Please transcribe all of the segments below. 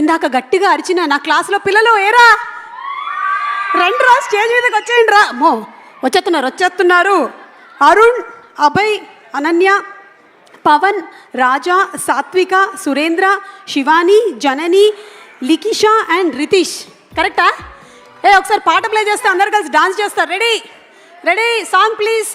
ఇందాక గట్టిగా అరిచిన నా క్లాస్లో పిల్లలు ఏరా? రండి రా స్టేజ్ మీదకి వచ్చేయండి రా. అమ్మో వచ్చేస్తున్నారు వచ్చేస్తున్నారు. అరుణ్ అభయ్ అనన్య పవన్ రాజా సాత్విక సురేంద్ర శివాని జనని లికిషా అండ్ రితీష్. కరెక్టా ఏ ఒకసారి పాట ప్లే చేస్తే అందరు కలిసి డాన్స్ చేస్తారు. Ready ready song please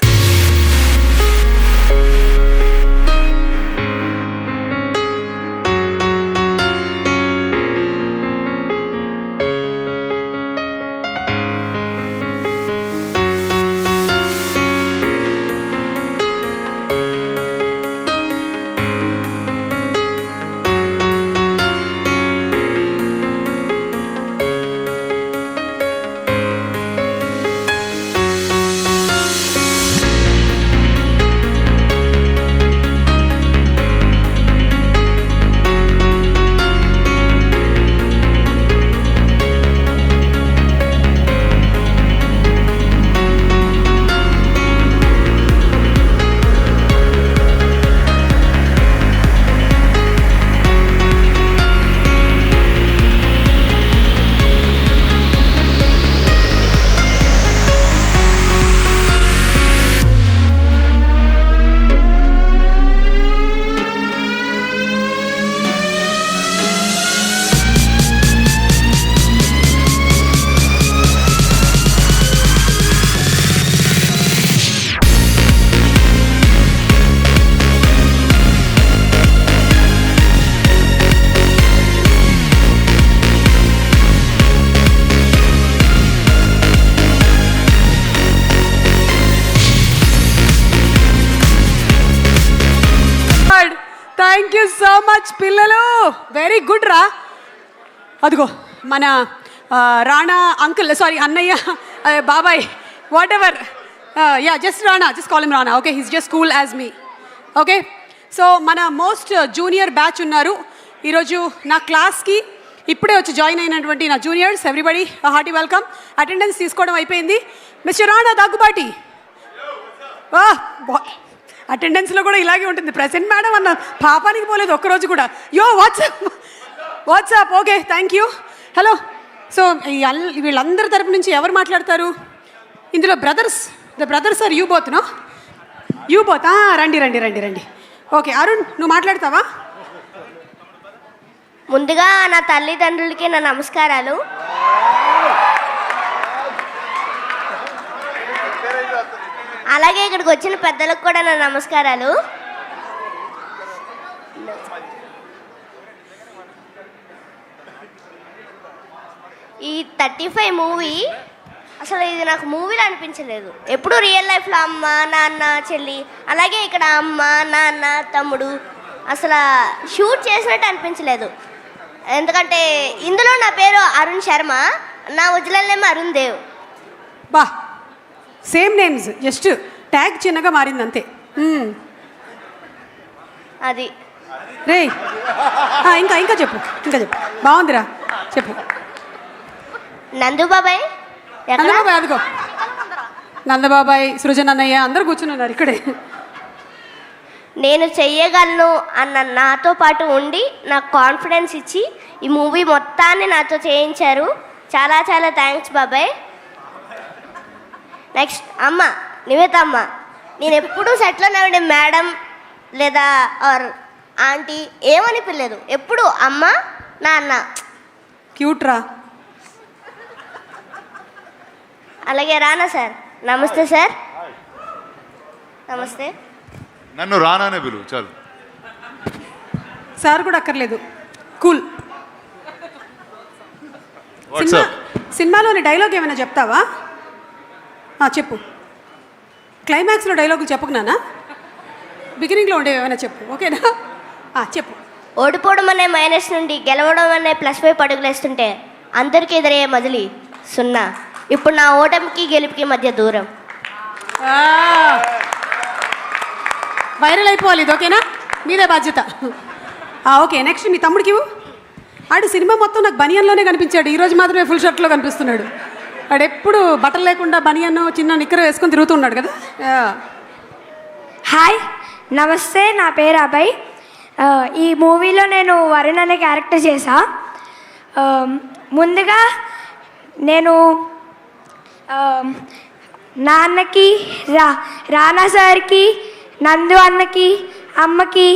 you so much పిల్లలు. వెరీ గుడ్ రా. అదిగో మన రాణా అంకుల్ సారీ అన్నయ్య బాబాయ్ whatever yeah just Rana just call Rana. Okay he's just cool as me okay so మన మోస్ట్ జూనియర్ బ్యాచ్ ఉన్నారు. ఈరోజు నా క్లాస్కి ఇప్పుడే వచ్చి జాయిన్ అయినటువంటి నా juniors everybody hearty welcome attendance తీసుకోవడం అయిపోయింది. మిస్టర్ రాణా దగ్గుబాటి అటెండెన్స్లో కూడా ఇలాగే ఉంటుంది. ప్రెసెంట్ మేడం అన్న పాపానికి పోలేదు ఒక్కరోజు కూడా. Yo WhatsApp WhatsApp okay thank you hello so ఈ వీళ్ళందరి తరపు నుంచి ఎవరు మాట్లాడతారు? ఇందులో brothers the brothers are you both no you both రండి రండి రండి రండి. ఓకే అరుణ్ నువ్వు మాట్లాడతావా? ముందుగా నా తల్లిదండ్రులకి నా నమస్కారాలు. అలాగే ఇక్కడికి వచ్చిన పెద్దలకు కూడా నా నమస్కారాలు. ఈ థర్టీ ఫైవ్ మూవీ అసలు ఇది నాకు మూవీలో అనిపించలేదు. ఎప్పుడు రియల్ లైఫ్లో అమ్మ నాన్న చెల్లి అలాగే ఇక్కడ అమ్మ నాన్న తమ్ముడు అసలు షూట్ చేసినట్టు అనిపించలేదు. ఎందుకంటే ఇందులో నా పేరు అరుణ్ శర్మ నా వదిలేమో అరుణ్ దేవ్. బా సేమ్ నేమ్స్ జస్ట్ ట్యాగ్ చిన్నగా మారింది అంతే మ్మ్. అది రే ఇంకా ఇంకా చెప్పు ఇంకా చెప్పు. బాగుందిరా చెప్పు. నందు బాబాయ్ ఎక్కడ? నందబాబాయ్ అదిగో నందబాబాయ్ సృజన్ అన్నయ్య అందరు కూర్చుని ఉన్నారు ఇక్కడే. నేను చెయ్యగలను అన్న నాతో పాటు ఉండి నాకు కాన్ఫిడెన్స్ ఇచ్చి ఈ మూవీ మొత్తాన్ని నాతో చేయించారు. చాలా చాలా థ్యాంక్స్ బాబాయ్. నెక్స్ట్ అమ్మ నివేత అమ్మ. నేను ఎప్పుడూ సెట్లో నవ్వండి మేడం లేదా ఆర్ ఆంటీ ఏమని పిల్లలేదు ఎప్పుడు అమ్మ నాన్న. క్యూట్ రా. అలాగే రానా సార్? నమస్తే సార్. నమస్తే. నన్ను రానానే పిలువు చాలు. సార్ కూడా అక్కర్లేదు. కూల్. సినిమా సినిమాలోని డైలాగ్ ఏమైనా చెప్తావా? చెప్పు. క్లైమాక్స్లో డైలాగులు చెప్పకు నాన్న. బిగినింగ్లో ఉండేవి ఏమైనా చెప్పు ఓకేనా? చెప్పు. ఓడిపోవడం అనే మైనస్ నుండి గెలవడం అనే ప్లస్ వైపు అడుగులేస్తుంటే అందరికీ ఎదురయ్యే మదిలి సున్నా. ఇప్పుడు నా ఓటమికి గెలుపుకి మధ్య దూరం. వైరల్ అయిపోవాలి ఇది ఓకేనా? మీదే బాధ్యత. ఓకే నెక్స్ట్ మీ తమ్ముడికి ఆడు సినిమా మొత్తం నాకు బనియన్లోనే కనిపించాడు. ఈరోజు మాత్రమే ఫుల్ షర్ట్లో కనిపిస్తున్నాడు. వాడు ఎప్పుడు బట్టలు లేకుండా బనియన్ చిన్న నిక్కర వేసుకొని తిరుగుతున్నాడు కదా? హాయ్ నమస్తే నా పేరు అభయ్. ఈ మూవీలో నేను వరుణ్ అనే క్యారెక్టర్ చేశా. ముందుగా నేను నాన్నకి రా రానా సార్కి నందు అన్నకి అమ్మకి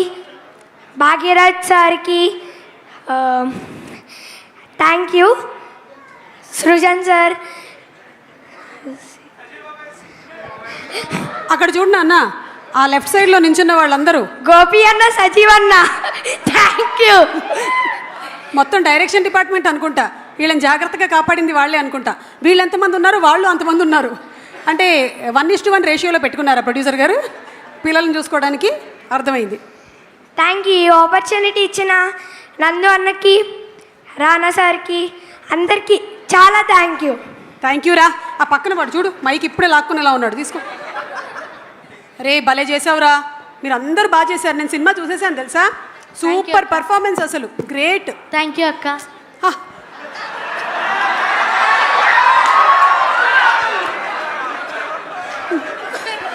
భాగ్యరాజ్ సార్కి థ్యాంక్ యూ. సృజన్ సార్ అక్కడ చూడు నాన్న ఆ లెఫ్ట్ సైడ్లో నించున్న వాళ్ళందరూ. గోపి అన్న సజీవ్ అన్న థ్యాంక్ యూ మొత్తం డైరెక్షన్ డిపార్ట్మెంట్ అనుకుంటా. వీళ్ళని జాగ్రత్తగా కాపాడింది వాళ్ళే అనుకుంటా. వీళ్ళు ఎంతమంది ఉన్నారు వాళ్ళు అంతమంది ఉన్నారు. అంటే వన్ ఇస్ టు వన్ రేషియోలో పెట్టుకున్నారా ప్రొడ్యూసర్ గారు? పిల్లల్ని చూసుకోవడానికి అర్థమైంది. థ్యాంక్ యూ ఆపర్చునిటీ ఇచ్చిన నందు అన్నకి రానా సార్కి అందరికీ చాలా థ్యాంక్ యూ థ్యాంక్ యూ రా. ఆ పక్కన వాడు చూడు మైక్ ఇప్పుడే లాక్కునేలా ఉన్నాడు. తీసుకో. రే భలే చేసావురా మీరు అందరూ బాగా చేశారు. నేను సినిమా చూసేసాను తెలుసా? సూపర్ పర్ఫార్మెన్స్ అసలు. గ్రేట్ థ్యాంక్ యూ అక్క.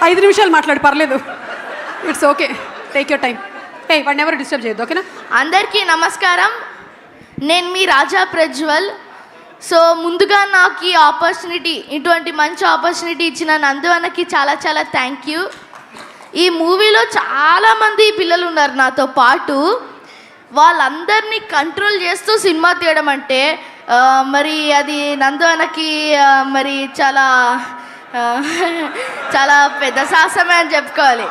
ఐదు నిమిషాలు మాట్లాడు పర్లేదు. It's okay take your time ఏ వాడిని ఎవరు డిస్టర్బ్ చేయొద్దు ఓకేనా అందరికీ నమస్కారం. నేను మీ రాజా ప్రజ్వల్. సో ముందుగా నాకు ఈ ఆపర్చునిటీ ఇటువంటి మంచి ఆపర్చునిటీ ఇచ్చిన నందు అన్నకి చాలా చాలా థ్యాంక్ యూ ఈ మూవీలో చాలామంది పిల్లలు ఉన్నారు నాతో పాటు. వాళ్ళందరినీ కంట్రోల్ చేస్తూ సినిమా తీయడం అంటే మరి అది నందు మరి చాలా చాలా పెద్ద సాహసమే అని చెప్పుకోవాలి.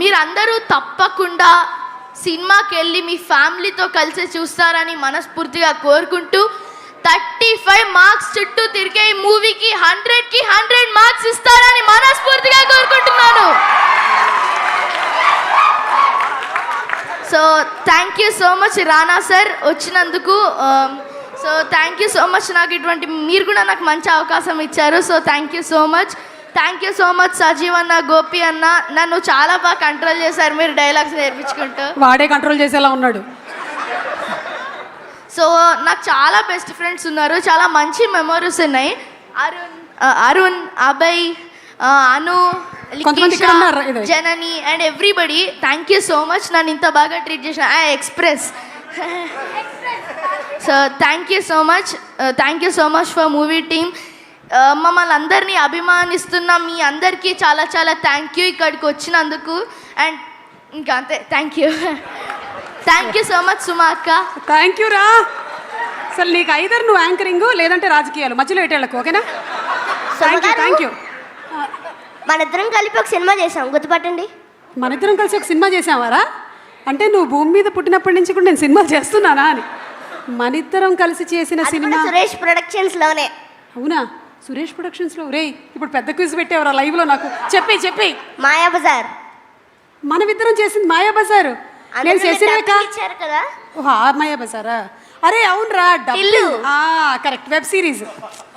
మీరందరూ తప్పకుండా సినిమాకి వెళ్ళి మీ ఫ్యామిలీతో కలిసి చూస్తారని మనస్ఫూర్తిగా కోరుకుంటూ థర్టీ ఫైవ్ మార్క్స్ చుట్టూ తిరిగే ఈ మూవీకి హండ్రెడ్కి హండ్రెడ్ మార్క్స్ ఇస్తారని మనస్ఫూర్తిగా కోరుకుంటున్నాను. So thank you so much Rana sir వచ్చినందుకు so thank you so much నాకు ఇటువంటి మీరు కూడా నాకు మంచి అవకాశం ఇచ్చారు. So thank you so much thank you so much Sajeev అన్న గోపి అన్న. నన్ను చాలా బాగా కంట్రోల్ చేశారు మీరు డైలాగ్స్ నేర్పించుకుంటూ. వాడే కంట్రోల్ చేసేలా ఉన్నాడు. సో నాకు చాలా బెస్ట్ ఫ్రెండ్స్ ఉన్నారు. చాలా మంచి మెమరీస్ ఉన్నాయి. Arun Arun Abhay Anu. Janani and everybody thank you so much నన్ను ఇంత బాగా ట్రీట్ చేసిన express so thank you so much thank you so much for movie team మమ్మల్ని అందరినీ అభిమానిస్తున్న మీ అందరికీ చాలా చాలా థ్యాంక్ యూ ఇక్కడికి వచ్చినందుకు. అండ్ ఇంకా అంతే. Thank you thank you so much Suma అక్క థ్యాంక్ యూ రా అసలు నీకు ఐదర్ నువ్వు యాంకరింగ్ లేదంటే రాజకీయాలు మధ్యలో ఎటేళ్ళకు ఓకేనా? థ్యాంక్ యూ థ్యాంక్ యూ మన ఇద్దరం కలిపి ఒక సినిమా చేసాం గుర్తుపట్టండి. మన ఇద్దరం కలిసి ఒక సినిమా చేసావారా అంటే నువ్వు భూమి మీద పుట్టినప్పటి నుంచి కూడా నేను సినిమా చేస్తున్నానా అని. మన ఇద్దరం కలిసి చేసిన సినిమా సురేష్ ప్రొడక్షన్స్లోనే అవునా? సురేష్ ప్రొడక్షన్స్లో రే ఇప్పుడు పెద్ద క్విజ్ పెట్టేవరా లైవ్లో నాకు? చెప్పి చెప్పి. మాయా బజార్ మనమిద్దరం చేసింది మాయా బజారు నేను శశిరేఖ డబ్బులు ఇచ్చారు కదా. ఓహో బజారా అరే అవునరా ఇల్లు. డబ్బు కరెక్ట్ వెబ్ సిరీస్.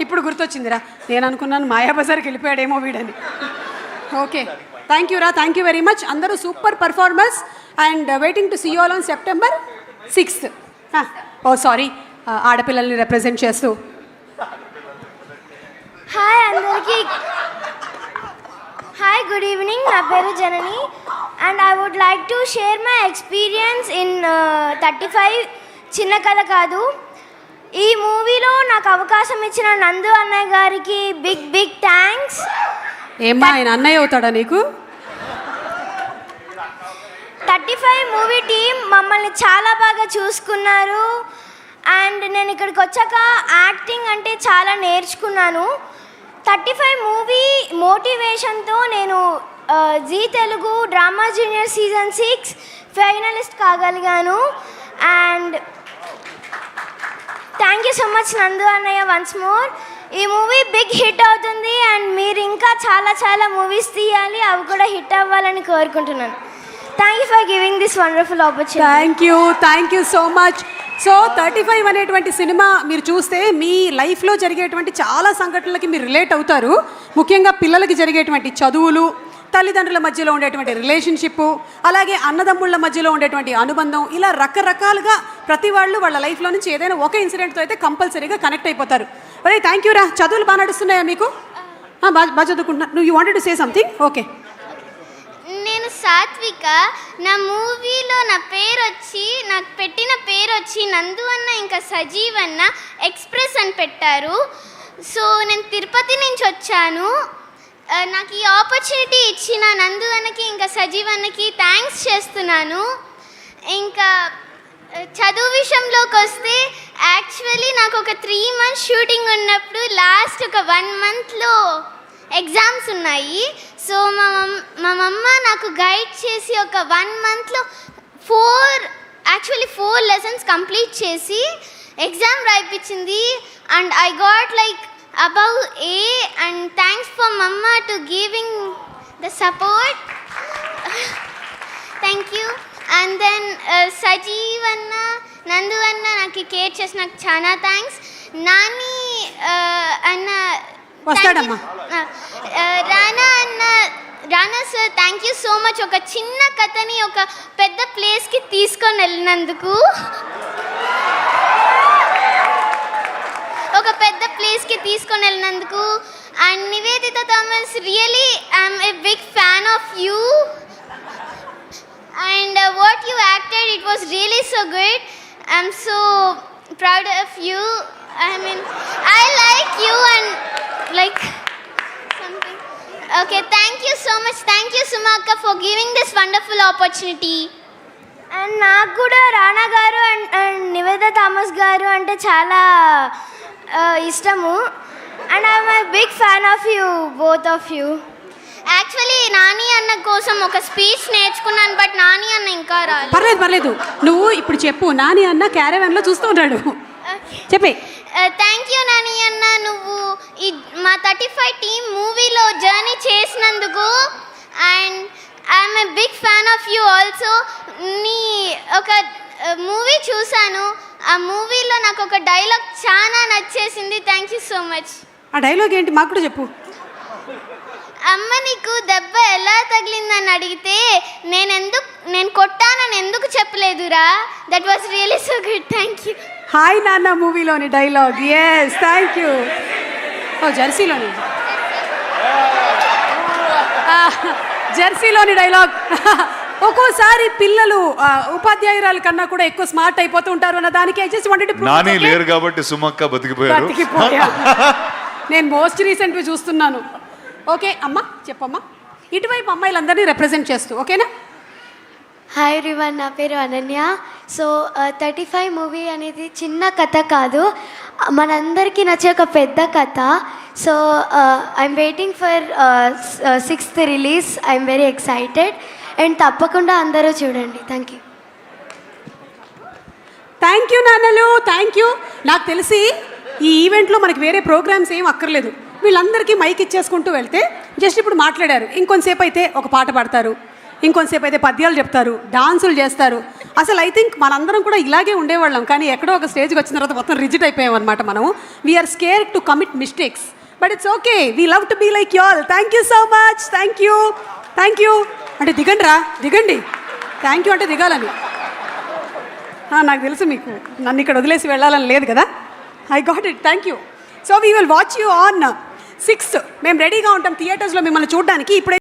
ఇప్పుడు గుర్తొచ్చిందిరా. నేను అనుకున్నాను మాయా బజార్కి వెళ్ళిపోయాడేమో వీడని. ఓకే. థ్యాంక్ యూ రా థ్యాంక్ యూ వెరీ మచ్ అందరూ super performers. And waiting to see all on September sixth oh sorry ఆడపిల్లల్ని రిప్రజెంట్ చేస్తూ. హాయ్ అందరికీ. హాయ్ గుడ్ ఈవినింగ్ నా పేరు Janani. And I would like to share my experience in thirty five చిన్న కథ కాదు. ఈ మూవీలో నాకు అవకాశం ఇచ్చిన నందు అన్నయ్య గారికి బిగ్ బిగ్ థ్యాంక్స్ ఏమ్మా ఆయన అన్నయ్య అవుతాడా నీకు? థర్టీ ఫైవ్ మూవీ టీం మమ్మల్ని చాలా బాగా చూసుకున్నారు. అండ్ నేను ఇక్కడికి వచ్చాక యాక్టింగ్ అంటే చాలా నేర్చుకున్నాను. థర్టీ ఫైవ్ మూవీ మోటివేషన్తో నేను Zee Telugu drama junior season six finalist కాగలిగాను. And thank you so much Nandu అన్నయ్య వన్స్ మోర్. ఈ మూవీ బిగ్ హిట్ అవుతుంది అండ్ మీరు ఇంకా చాలా చాలా మూవీస్ తీయాలి అవి కూడా హిట్ అవ్వాలని కోరుకుంటున్నాను. Thank you for giving this wonderful opportunity thank you thank you so much so thirty five అనేటువంటి సినిమా మీరు చూస్తే మీ లైఫ్లో జరిగేటువంటి చాలా సంఘటనలకి మీరు రిలేట్ అవుతారు. ముఖ్యంగా పిల్లలకి జరిగేటువంటి చదువులు తల్లిదండ్రుల మధ్యలో ఉండేటువంటి రిలేషన్షిప్ అలాగే అన్నదమ్ముళ్ళ మధ్యలో ఉండేటువంటి అనుబంధం ఇలా రకరకాలుగా ప్రతి వాళ్ళు వాళ్ళ లైఫ్లో నుంచి ఏదైనా ఒక ఇన్సిడెంట్తో అయితే కంపల్సరీగా కనెక్ట్ అయిపోతారు. అరే థ్యాంక్ యూ రా. చదువులు బాగా నడుస్తున్నాయా మీకు? బాగా బాగా చదువుకుంటున్నా. నువ్వు you wanted to say something okay నేను సాత్విక. నా మూవీలో నా పేరు వచ్చి నాకు పెట్టిన పేరు వచ్చి నందు అన్న ఇంకా సజీవ్ అన్న ఎక్స్ప్రెస్ అని పెట్టారు. సో నేను తిరుపతి నుంచి వచ్చాను. నాకు ఈ ఆపర్చునిటీ ఇచ్చిన నందు అన్నకి ఇంకా సజీవ్ అన్నకి థ్యాంక్స్ చేస్తున్నాను. ఇంకా చదువు విషయంలోకి వస్తే యాక్చువల్లీ నాకు ఒక త్రీ మంత్స్ షూటింగ్ ఉన్నప్పుడు లాస్ట్ ఒక వన్ మంత్లో ఎగ్జామ్స్ ఉన్నాయి. సో మా మమ్ మా మమ్మ నాకు గైడ్ చేసి ఒక వన్ మంత్లో four actually four lessons complete చేసి exam రాయిపించింది. And I got like above A and thanks for mamma to giving the support thank you and then Sajeev అన్న నందు అన్న నాకు కేర్ చేసి నాకు చాలా థ్యాంక్స్ నాని అన్న వస్తాడమ్మా. రానా అన్న Rana sir thank you so much ఒక చిన్న కథని ఒక పెద్ద ప్లేస్కి తీసుకొని వెళ్ళినందుకు ఒక పెద్ద ప్లేస్కి తీసుకొని వెళ్ళినందుకు. And Nivedita Thomas really I'm a big fan of you and what you acted it was really so good I'm so proud of you I mean I like you and like okay thank you so much thank you సుమాక్క for giving this wonderful opportunity and నాకు కూడా రానా గారు and and Niveda Thomas గారు అంటే చాలా ఇష్టము. And I'm I big fan of you both of you actually Nani అన్న కోసం ఒక స్పీచ్ నేర్చుకున్నాను బట్ నాని అన్న ఇంకా రాలేదు. పర్లేదు పర్లేదు. నువ్వు ఇప్పుడు చెప్పు నాని అన్న క్యారవాన్లో చూస్తూ ఉన్నాడు చెప్పే. థ్యాంక్ యూ నాని అన్న. నువ్వు ఈ మా థర్టీ ఫైవ్ టీమ్ మూవీలో జర్నీ చేసినందుకు and I'm a big fan of you also నీ ఒక మూవీ చూశాను ఆ మూవీలో నాకు ఒక డైలాగ్ చాలా నచ్చేసింది. థ్యాంక్ యూ సో మచ్ ఆ డైలాగ్ ఏంటి? మాకు కూడా చెప్పు. అమ్మ నీకు దెబ్బ ఎలా తగిలిందని అడిగితే నేను ఎందుకు నేను కొట్టానని ఎందుకు చెప్పలేదురా? That was really so good thank you hi నాన్న మూవీలోని dialogue. Yes thank you oh జెర్సీలోని. జెర్సీలోని డైలాగ్. ఒక్కోసారి పిల్లలు ఉపాధ్యాయురాల కన్నా కూడా ఎక్కువ స్మార్ట్ అయిపోతూ ఉంటారు అన్న దానికి జస్ట్ వాంటెడ్ నాని లేరు కాబట్టి సుమక్క బతికిపోయారు. బతికిపోయా నేను మోస్ట్ రీసెంట్వి చూస్తున్నాను. ఓకే అమ్మా చెప్పమ్మా. ఇటువైపు అమ్మాయిలందరినీ రిప్రజెంట్ చేస్తూ ఓకేనా? హాయ్ రివన్ నా పేరు Ananya. So thirty five movie అనేది చిన్న కథ కాదు. మనందరికీ నచ్చే ఒక పెద్ద కథ. So I'm waiting for sixth release I'm very excited and తప్పకుండా అందరూ చూడండి. థ్యాంక్ యూ థ్యాంక్ యూ నాన్నలు థ్యాంక్ యూ నాకు తెలిసి ఈ ఈవెంట్లో మనకి వేరే ప్రోగ్రామ్స్ ఏం అక్కర్లేదు. వీళ్ళందరికీ మైక్ ఇచ్చేసుకుంటూ వెళ్తే జస్ట్ ఇప్పుడు మాట్లాడారు. ఇంకొంతసేపు అయితే ఒక పాట పాడతారు. ఇంకొంతసేపు అయితే పద్యాలు చెప్తారు. డాన్సులు చేస్తారు. అసలు ఐ థింక్ మనందరం కూడా ఇలాగే ఉండేవాళ్ళం. కానీ ఎక్కడో ఒక స్టేజ్కి వచ్చిన తర్వాత మొత్తం రిజిట్ అయిపోయాం అనమాట మనం we are scare to commit mistakes but it's okay we love to be like y'all thank you so much thank you thank you అంటే దిగండి రా దిగండి. థ్యాంక్ యూ అంటే దిగాలని. నాకు తెలుసు మీకు. నన్ను ఇక్కడ వదిలేసి వెళ్ళాలని లేదు కదా? I got it thank you so we will watch you on sixth మేము రెడీగా ఉంటాం థియేటర్స్లో మిమ్మల్ని చూడడానికి. ఇప్పుడే